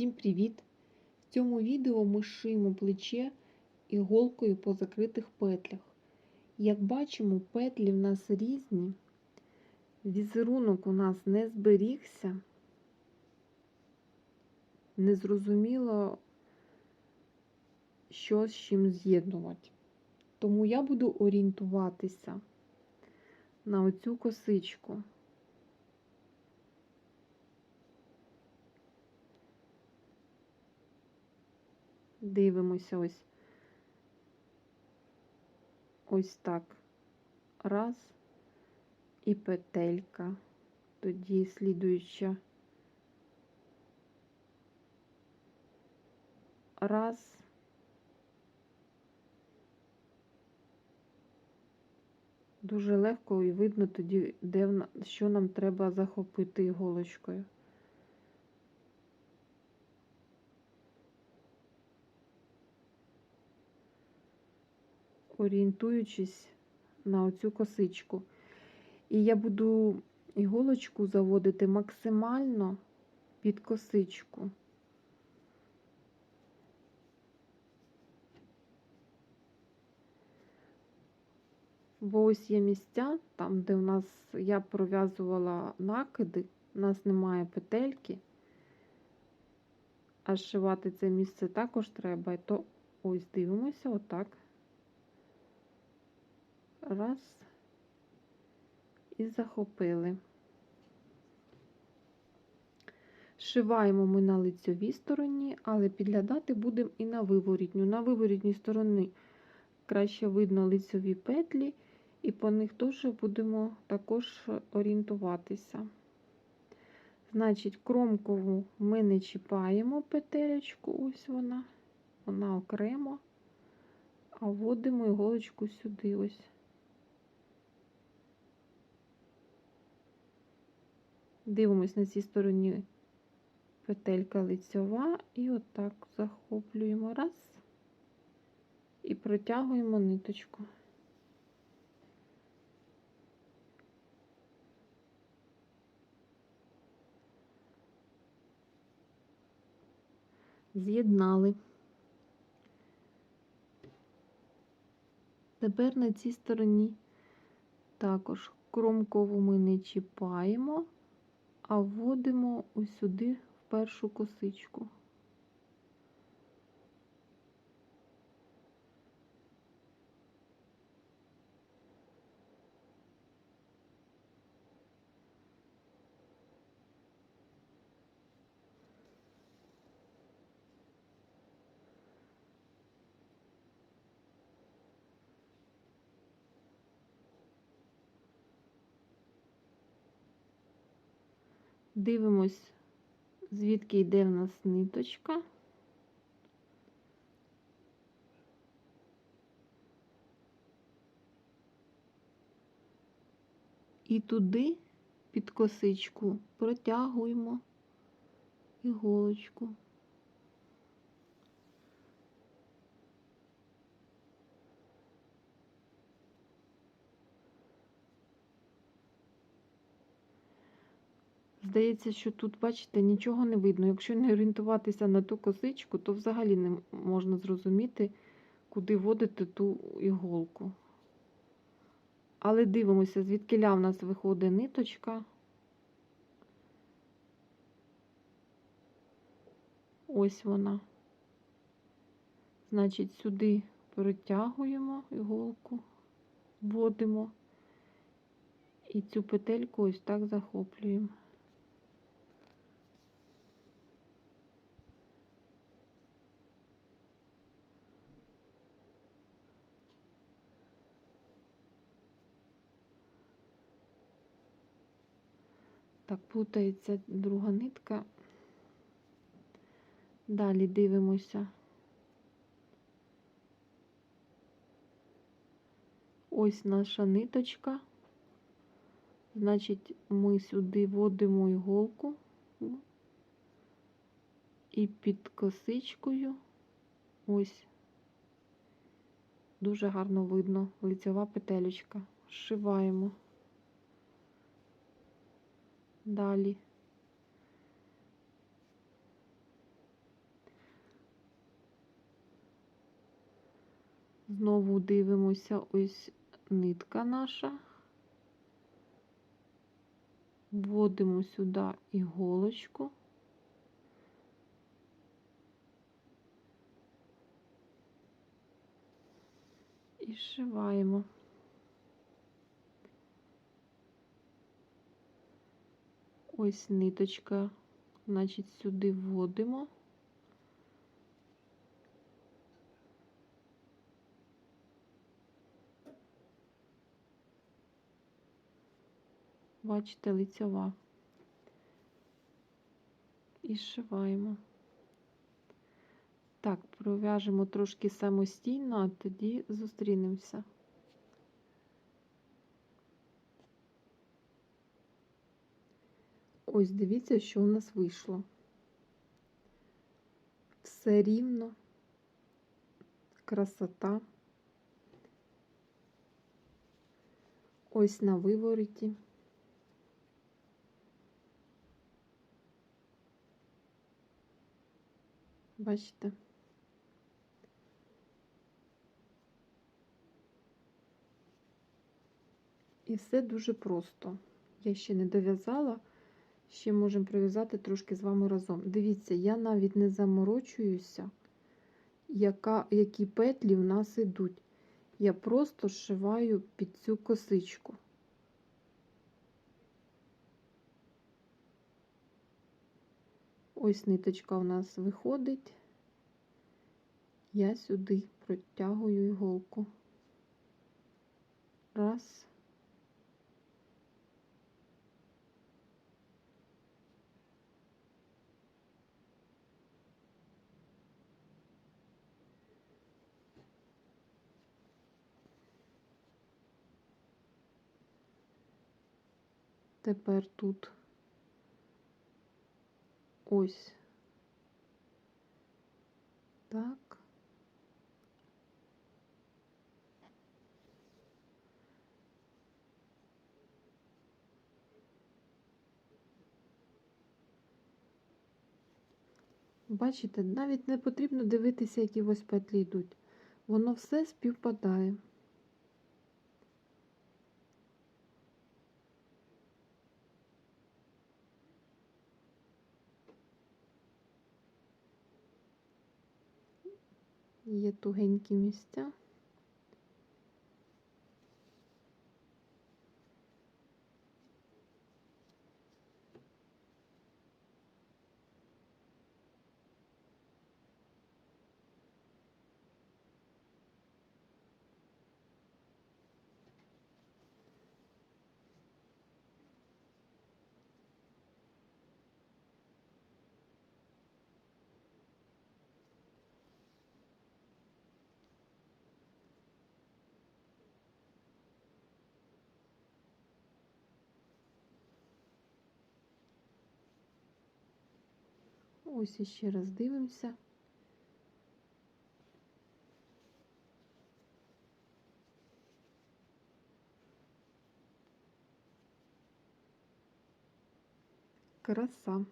Всім привіт! В цьому відео ми шиємо плече іголкою по закритих петлях. Як бачимо, петлі в нас різні, візерунок у нас не зберігся, незрозуміло, що з чим з'єднувати. Тому я буду орієнтуватися на оцю косичку. Дивимося ось ось так. Раз і петелька. Тоді слідуюча. Раз. Дуже легко і видно тоді, де що нам треба захопити іголочкою. Орієнтуючись на оцю косичку. І я буду іголочку заводити максимально під косичку. Бо ось є місця, там, де у нас я пров'язувала накиди, у нас немає петельки, а зшивати це місце також треба, то ось дивимося, отак раз і захопили. Шиваємо ми на лицьовій стороні, але підглядати будемо і на виворітню. На виворітній стороні краще видно лицьові петлі, і по них теж будемо також орієнтуватися. Значить, кромкову ми не чіпаємо петелечку, ось вона, вона окремо, а вводимо іголочку сюди ось. Дивимось на цій стороні. Петелька лицьова. І отак захоплюємо. Раз. І протягуємо ниточку. З'єднали. Тепер на цій стороні також кромкову ми не чіпаємо а вводимо ось сюди в першу косичку. Дивимось, звідки йде в нас ниточка. І туди під косичку протягуємо іголочку. Здається, що тут, бачите, нічого не видно. Якщо не орієнтуватися на ту косичку, то взагалі не можна зрозуміти, куди вводити ту іголку. Але дивимося, звідки ля в нас виходить ниточка. Ось вона. Значить, сюди перетягуємо іголку, вводимо і цю петельку ось так захоплюємо. Так, плутається друга нитка. Далі дивимося. Ось наша ниточка. Значить, ми сюди вводимо іголку і під косичкою ось дуже гарно видно лицьова петелечка. Зшиваємо далі. Знову дивимося ось нитка наша. Вводимо сюди іголочку. І зшиваємо. Ось ниточка, значить, сюди вводимо. Бачите, лицьова. І зшиваємо. Так, пров'яжемо трошки самостійно, а тоді зустрінемося. Ось дивіться, що у нас вийшло. Все рівно, красота. Ось на вивороті. Бачите? І все дуже просто. Я ще не дов'язала, ще можемо прив'язати трошки з вами разом. Дивіться, я навіть не заморочуюся, яка, які петлі в нас йдуть. Я просто зшиваю під цю косичку. Ось ниточка у нас виходить. Я сюди протягую іголку. Раз. Тепер тут ось так. Бачите, навіть не потрібно дивитися, які ось петлі йдуть. Воно все співпадає. Є тугенькі місця. Ось іще раз дивимося. Краса.